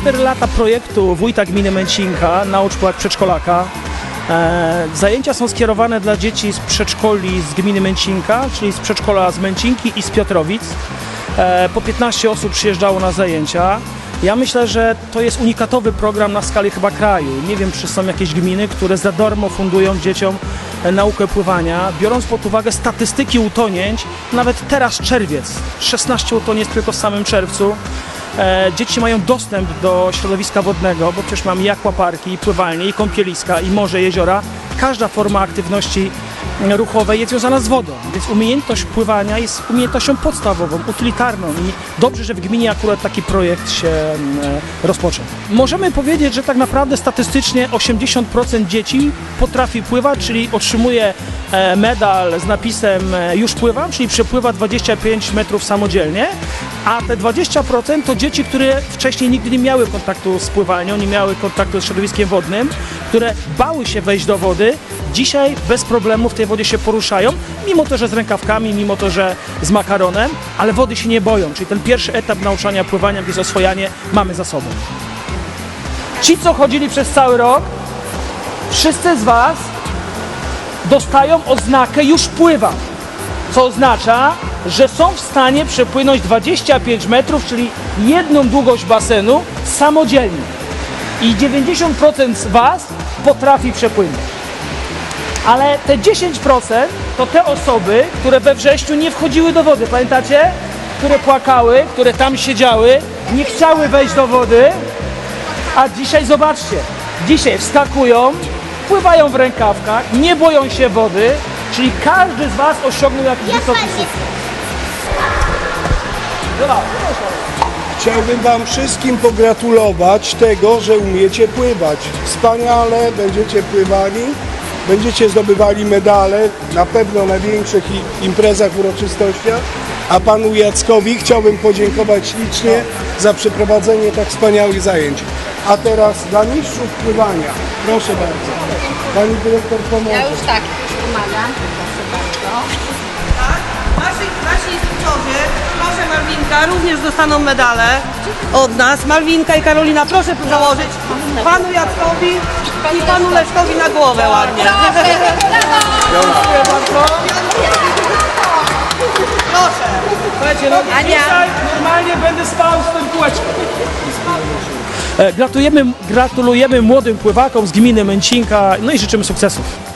4 lata projektu wójta gminy Męcinka, naucz pływać przedszkolaka. E, zajęcia są skierowane dla dzieci z przedszkoli z gminy Męcinka, czyli z przedszkola z Męcinki i z Piotrowic. E, po 15 osób przyjeżdżało na zajęcia. Ja myślę, że to jest unikatowy program na skali chyba kraju. Nie wiem, czy są jakieś gminy, które za darmo fundują dzieciom e, naukę pływania. Biorąc pod uwagę statystyki utonięć, nawet teraz czerwiec, 16 utonięć tylko w samym czerwcu. E, dzieci mają dostęp do środowiska wodnego, bo przecież mamy i akwaparki, i pływalnie, i kąpieliska, i morze, jeziora. Każda forma aktywności ruchowej jest związana z wodą, więc umiejętność pływania jest umiejętnością podstawową, utylitarną i dobrze, że w gminie akurat taki projekt się mm, e, rozpoczął. Możemy powiedzieć, że tak naprawdę statystycznie 80% dzieci potrafi pływać, czyli otrzymuje e, medal z napisem już pływam, czyli przepływa 25 metrów samodzielnie, a te 20% to dzieci, które wcześniej nigdy nie miały kontaktu z pływalnią, nie miały kontaktu z środowiskiem wodnym, które bały się wejść do wody, dzisiaj bez problemu w tej wodzie się poruszają, mimo to, że z rękawkami, mimo to, że z makaronem, ale wody się nie boją, czyli ten pierwszy etap nauczania pływania, jest oswojanie, mamy za sobą. Ci, co chodzili przez cały rok, wszyscy z Was dostają oznakę już pływam co oznacza, że są w stanie przepłynąć 25 metrów, czyli jedną długość basenu samodzielnie. I 90% z Was potrafi przepłynąć. Ale te 10% to te osoby, które we wrześniu nie wchodziły do wody. Pamiętacie? Które płakały, które tam siedziały, nie chciały wejść do wody, a dzisiaj zobaczcie, dzisiaj wskakują, pływają w rękawkach, nie boją się wody, czyli każdy z Was osiągnął jakiś wysoki sukces. Chciałbym Wam wszystkim pogratulować tego, że umiecie pływać. Wspaniale będziecie pływali, będziecie zdobywali medale na pewno na większych imprezach, uroczystościach. A Panu Jackowi chciałbym podziękować ślicznie za przeprowadzenie tak wspaniałych zajęć. A teraz dla mistrzów pływania. Proszę bardzo. Pani dyrektor pomoże. Ja już tak, już pomagam. Proszę bardzo. Malwinka, również dostaną medale od nas. Malwinka i Karolina, proszę założyć panu Jackowi i panu Leszkowi na głowę ładnie. Dziękuję bardzo. Proszę. Słuchajcie, no Ania. dzisiaj normalnie będę spał z tym kółeczkiem. E, Gratulujemy, gratulujemy młodym pływakom z gminy Męcinka, no i życzymy sukcesów.